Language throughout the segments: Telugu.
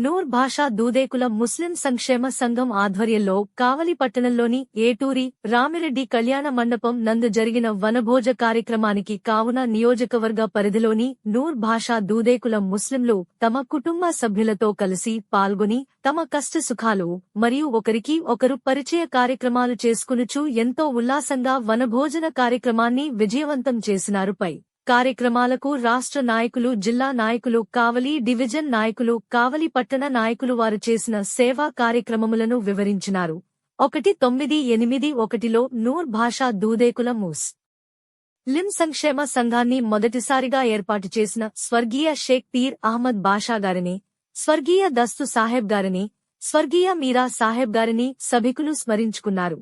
నూర్ భాషా దూదేకుల ముస్లిం సంక్షేమ సంఘం ఆధ్వర్యంలో కావలి పట్టణంలోని ఏటూరి రామిరెడ్డి కళ్యాణ మండపం నందు జరిగిన వనభోజ కార్యక్రమానికి కావున నియోజకవర్గ పరిధిలోని నూర్ భాషా దూదేకుల ముస్లింలు తమ కుటుంబ సభ్యులతో కలిసి పాల్గొని తమ కష్ట సుఖాలు మరియు ఒకరికి ఒకరు పరిచయ కార్యక్రమాలు చేసుకునుచు ఎంతో ఉల్లాసంగా వనభోజన కార్యక్రమాన్ని విజయవంతం చేసినారు పై. కార్యక్రమాలకు రాష్ట్ర నాయకులు జిల్లా నాయకులు కావలి డివిజన్ నాయకులు కావలి పట్టణ నాయకులు వారు చేసిన సేవా కార్యక్రమములను వివరించినారు. ఒకటి తొమ్మిది ఎనిమిది ఒకటిలో నూర్ భాషా దూదేకుల మూస్. లిమ్ సంక్షేమ సంఘాన్ని మొదటిసారిగా ఏర్పాటు చేసిన స్వర్గీయ షేక్ పీర్ అహ్మద్ బాషా గారిని స్వర్గీయ దస్తు సాహెబ్ గారిని స్వర్గీయ మీరా సాహెబ్ గారిని సభికులు స్మరించుకున్నారు.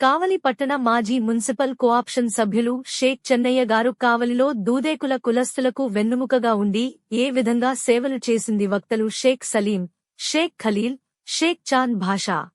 కావలి పట్టణ మాజీ మున్సిపల్ కోఆప్షన్ సభ్యులు షేక్ చెన్నయ్య గారు కావలిలో దూదేకుల కులస్తులకు వెన్నుముకగా ఉండి ఏ విధంగా సేవలు చేసింది వక్తలు షేక్ సలీం షేక్ ఖలీల్ షేక్ చాంద్ భాషా.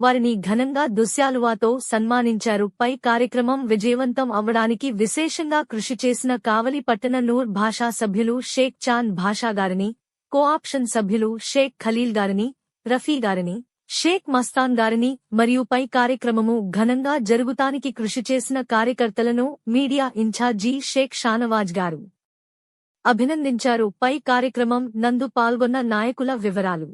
వారిని ఘనంగా దుశ్యాలువాతో సన్మానించారు. పై కార్యక్రమం విజయవంతం అవ్వడానికి విశేషంగా కృషి చేసిన కావలి పట్టణ నూర్ భాషా సభ్యులు షేక్ చాంద్ భాషా గారిని కోఆప్షన్ సభ్యులు షేక్ ఖలీల్ గారిని రఫీ గారిని షేక్ మస్తాన్ గారిని మరియు పై కార్యక్రమము ఘనంగా జరుగుతానికి కృషి చేసిన కార్యకర్తలను మీడియా ఇన్ఛార్జీ షేక్ షానవాజ్ గారు అభినందించారు. పై కార్యక్రమం నందు పాల్గొన్న నాయకుల వివరాలు.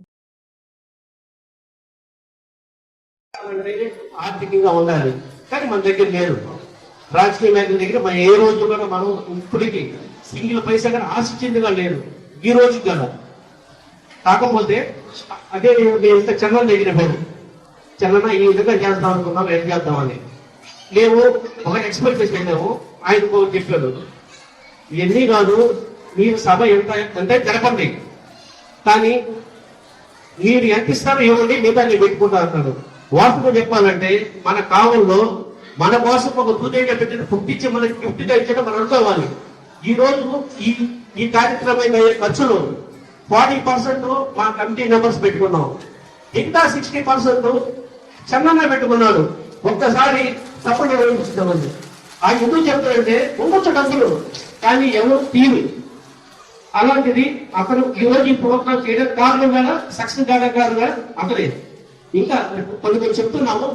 ఆర్థికంగా ఉండాలి. కానీ మన దగ్గర లేదు రాజకీయ నాయకుల దగ్గర మనం ఏ రోజు కూడా మనం ఇప్పటికీ సింగిల్ పైసా కానీ ఆశించిందిగా లేదు ఈ రోజు కదా కాకపోతే అదే ఇంత చంద్రం దగ్గర పోయి ఈ విధంగా చేద్దాం అనుకున్నాం ఏం చేద్దామని. మేము ఒక ఎక్స్పెక్ట్ చేసి వెళ్ళాము ఆయనకు చెప్పారు ఇవన్నీ కాదు మీరు సభ ఎంత అంటే జరపండి. కానీ మీరు ఎంత ఇస్తారో ఇవ్వండి మిగతా నేను పెట్టుకుంటా అన్నాడు. వాస్తవం చెప్పాలంటే మన కావుల్లో మన కోసం ఒక దూదేగా పెట్టిన పుట్టించి మనకి గిఫ్ట్గా ఇచ్చడం మనం అనుకోవాలి ఈ రోజు ఈ ఈ కార్యక్రమం అయ్యే ఖర్చులు ఫార్టీ పర్సెంట్ మా కమిటీ మెంబర్స్ పెట్టుకున్నాం. మిగతా సిక్స్టీ పర్సెంట్ చందన్న పెట్టుకున్నాడు. ఒక్కసారి తప్పులు నిర్వహించుదామండి ఆ ఎందుకు చెప్తారంటే ఉండొచ్చు డబ్బులు కానీ ఎవరు తీరు. అలాంటిది అతను ఈ రోజు ఈ ప్రోగ్రామ్ చేయడం కారణం కదా సక్సెస్ కావడం కారణంగా అతనే. ఇంకా కొన్ని కొన్ని చెప్తున్నాము.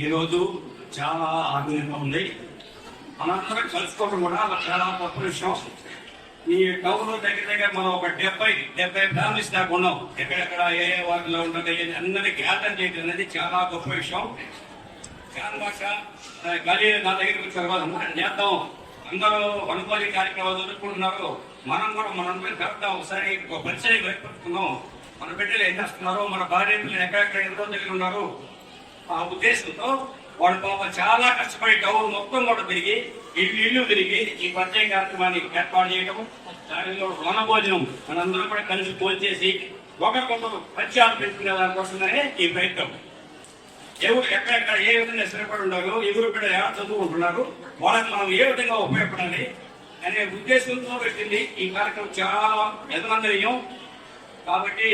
ఈరోజు చాలా ఆనందంగా ఉంది. మనందరం కలుసుకోవడం కూడా చాలా గొప్ప విషయం. ఈ టౌన్లో దగ్గర దగ్గర మనం ఒక డెబ్బై డెబ్బై ఫ్యామిలీస్ దాకా ఉన్నాం. ఎక్కడెక్కడ ఏ ఏ వార్డులో ఉన్నది అందరినీ గ్యాదర్ చేయడం అనేది చాలా గొప్ప విషయం. చాలా భాష నా దగ్గరికి వచ్చిన తర్వాత చేద్దాం. అందరూ వనపల్లి కార్యక్రమాలు జరుపుకుంటున్నారు. మనం కూడా మనం కలుద్దాం. ఒకసారి ఒక పరిచయం ఏర్పడుతున్నాం మన బిడ్డలు ఏం చేస్తున్నారు మన భార్య పిల్లలు ఎక్కడెక్కడ ఎంతో దగ్గర ఉన్నారు ఆ ఉద్దేశంతో వాడు పాప చాలా కష్టపడి టౌన్ మొత్తం కూడా తిరిగి ఇల్లు ఇల్లు తిరిగి ఈ పరిచయం కార్యక్రమాన్ని ఏర్పాటు చేయడం దానిలో వన భోజనం మనందరం కూడా కలిసి పోల్చేసి చేసి ఒకరికొకరు పరిచయాలు పెట్టుకునే దానికోసమే ఈ ప్రయత్నం. ఎవరు ఎక్కడెక్కడ ఏ విధంగా స్థిరపడి ఉన్నారు ఎవరు కూడా ఎలా చదువుకుంటున్నారు వాళ్ళకి మనం ఏ విధంగా ఉపయోగపడాలి అనే ఉద్దేశంతో పెట్టింది ఈ కార్యక్రమం. చాలా యజమాంతర్యం కాబట్టి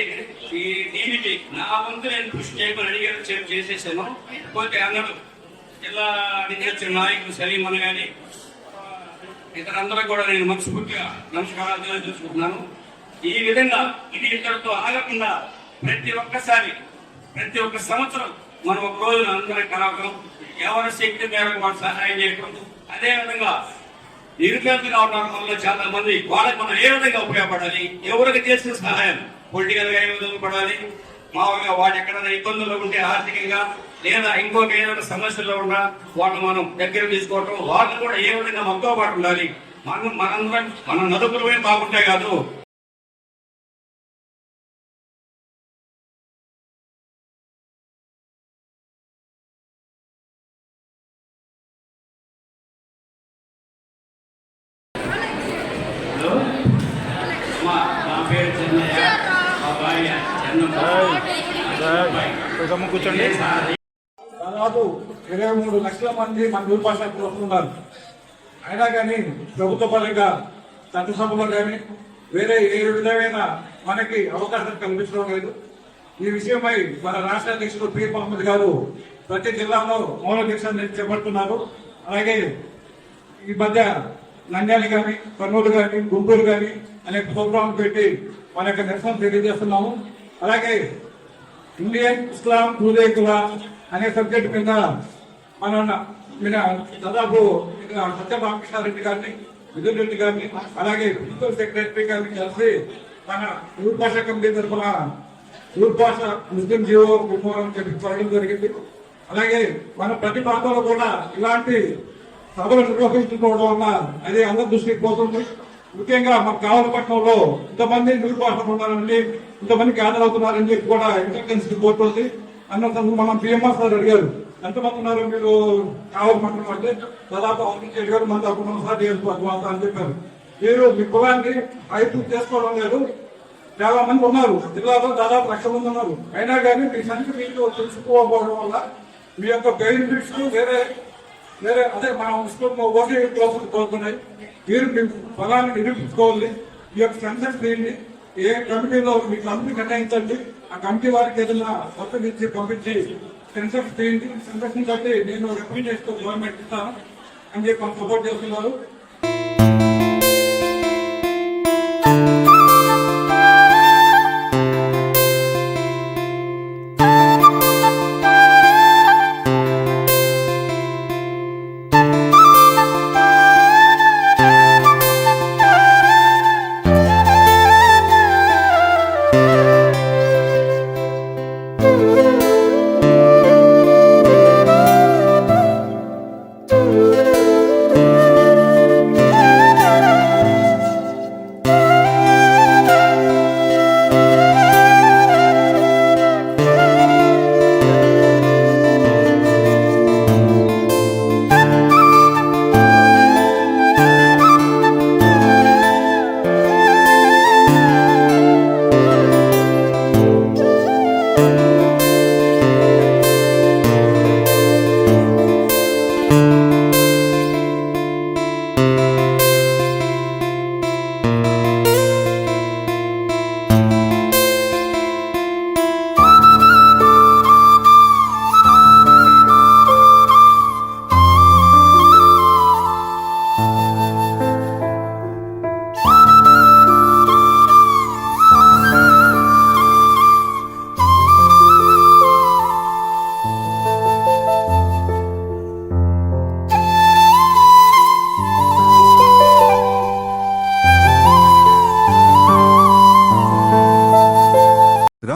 ఈ దీనికి నా వంతు నేను కృషి చేయమని అడిగారు చేసేసాను. పోతే అందరూ జిల్లా అడిగిన నాయకులు సలీం అని కానీ ఇతరందరూ కూడా నేను మనస్ఫూర్తిగా నమస్కారాలు తెలియజేసుకుంటున్నాను. ఈ విధంగా ఇది ఇతరులతో ఆగకుండా ప్రతి ఒక్కసారి ప్రతి ఒక్క సంవత్సరం మనం ఒక రోజు అందరం కలవటం ఎవరి శక్తి మేరకు మనం సహాయం చేయటం. అదే విధంగా నిరుపేదలుగా ఉన్న వల్ల చాలా మంది వాళ్ళకి మనం ఏ విధంగా ఉపయోగపడాలి? ఎవరికి చేసిన సహాయం? పొలిటికల్గా గా ఏ మామూలుగా వాడు ఎక్కడైనా ఇబ్బందుల్లో ఉంటే ఆర్థికంగా లేదా ఇంకొక ఏదైనా సమస్యల్లో ఉన్నా వాళ్ళు మనం దగ్గర తీసుకోవటం వాళ్ళు కూడా ఏ విధంగా మక్కువ పాటు ఉండాలి? మనం మనందరం మన నలుగురు బాగుంటే కాదు. కూర్చోండి దాదాపు ఇరవై మూడు లక్షల మంది మన ఊరుపాషకు వస్తున్నారు. అయినా కానీ ప్రభుత్వ పరంగా చట్టసభలో కానీ వేరే ఏ విధమైన మనకి అవకాశం కల్పించడం లేదు. ఈ విషయమై మన రాష్ట్ర అధ్యక్షుడు పి. మహమ్మద్ గారు ప్రతి జిల్లాలో మౌన దీక్ష చేపడుతున్నారు. అలాగే ఈ మధ్య నంద్యాల కానీ కర్నూలు కానీ గుంటూరు కానీ అనేక ప్రోగ్రాం పెట్టి మన యొక్క నిరసన తెలియజేస్తున్నాము. అలాగే ఇండియన్ ఇస్లాం పూజకుల అనే సబ్జెక్ట్ మీద మన దాదాపు సత్యరామకృష్ణారెడ్డి గారిని మిథున్ రెడ్డి గారిని అలాగే ప్రిన్సిపల్ సెక్రటరీ గారిని కలిసి మన ఊరు కమిటీ తరఫున ఊరు ముస్లిం జీవో కుటుంబం చెప్పడం జరిగింది. అలాగే మన ప్రతి ప్రాంతంలో కూడా ఇలాంటి సభలు నిర్వహించుకోవడం వల్ల అది అందరి దృష్టికి పోతుంది. ముఖ్యంగా మన కావలపట్నంలో ఇంతమంది నిర్వాహకులు ఉన్నారండి ఇంతమందికి అవుతున్నారని చెప్పి కూడా ఇంటెలిజెన్స్ రిపోర్ట్ ఉంది. అన్నంత మనం పిఎంఆర్ సార్ అడిగారు ఎంతమంది ఉన్నారు మీరు కావలపట్నం అంటే దాదాపు ఆరు అడిగారు మన తప్పకుండా సార్ చేసుకోవాలి అని చెప్పారు. మీరు మీ కులాన్ని ఐదు చేసుకోవడం లేదు. చాలా మంది ఉన్నారు జిల్లాలో దాదాపు లక్ష మంది ఉన్నారు. అయినా కానీ మీ సంఖ్య మీరు తెలుసుకోకపోవడం వల్ల మీ యొక్క బెనిఫిట్స్ వేరే వేరే అదే మా ఇస్తున్న ఓకే క్లాసులు కోరుతున్నాయి మీరు మీ ఫలాన్ని నిరూపించుకోవాలి. మీ యొక్క సెన్సెస్ తీయండి ఏ కమిటీలో మీ కమిటీ కేటాయించండి. ఆ కమిటీ వారికి ఏదైనా కొత్త ఇచ్చి పంపించి సెన్సెస్ తీయండి సెన్సెస్ బట్టి నేను రికమెండ్ చేస్తూ గవర్నమెంట్ ఇస్తాను. అని చెప్పి సపోర్ట్ చేస్తున్నారు.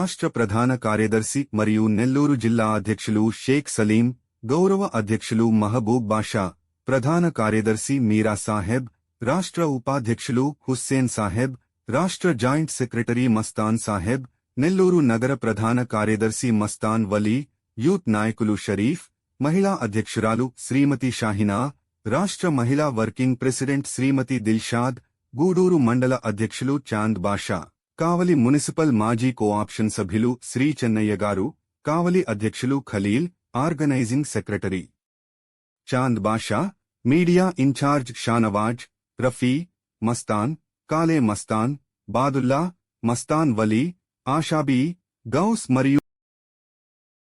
రాష్ట్ర ప్రధాన కార్యదర్శి మరియు నెల్లూరు జిల్లా అధ్యక్షులు షేక్ సలీం గౌరవ అధ్యక్షులు మహబూబ్ బాషా ప్రధాన కార్యదర్శి మీరా సాహెబ్ రాష్ట్ర ఉపాధ్యక్షులు హుస్సేన్ సాహెబ్ రాష్ట్ర జాయింట్ సెక్రటరీ మస్తాన్ సాహెబ్ నెల్లూరు నగర ప్రధాన కార్యదర్శి మస్తాన్ వలీ యూత్ నాయకులు షరీఫ్ మహిళా అధ్యక్షురాలు శ్రీమతి షాహినా రాష్ట్ర మహిళా వర్కింగ్ ప్రెసిడెంట్ శ్రీమతి దిల్షాద్ గూడూరు మండల అధ్యక్షులు చాంద్ బాషా కావలి మున్సిపల్ మాజీ కోఆప్షన్ సభ్యులు శ్రీ చెన్నయ్య గారు కావలి అధ్యక్షులు Khaleel organising secretary. Chand Basha media incharge Shanavaz Rafi Mastan Kale Mastan Badulla Mastan Vali ఆషాబీ Ghouse మరియు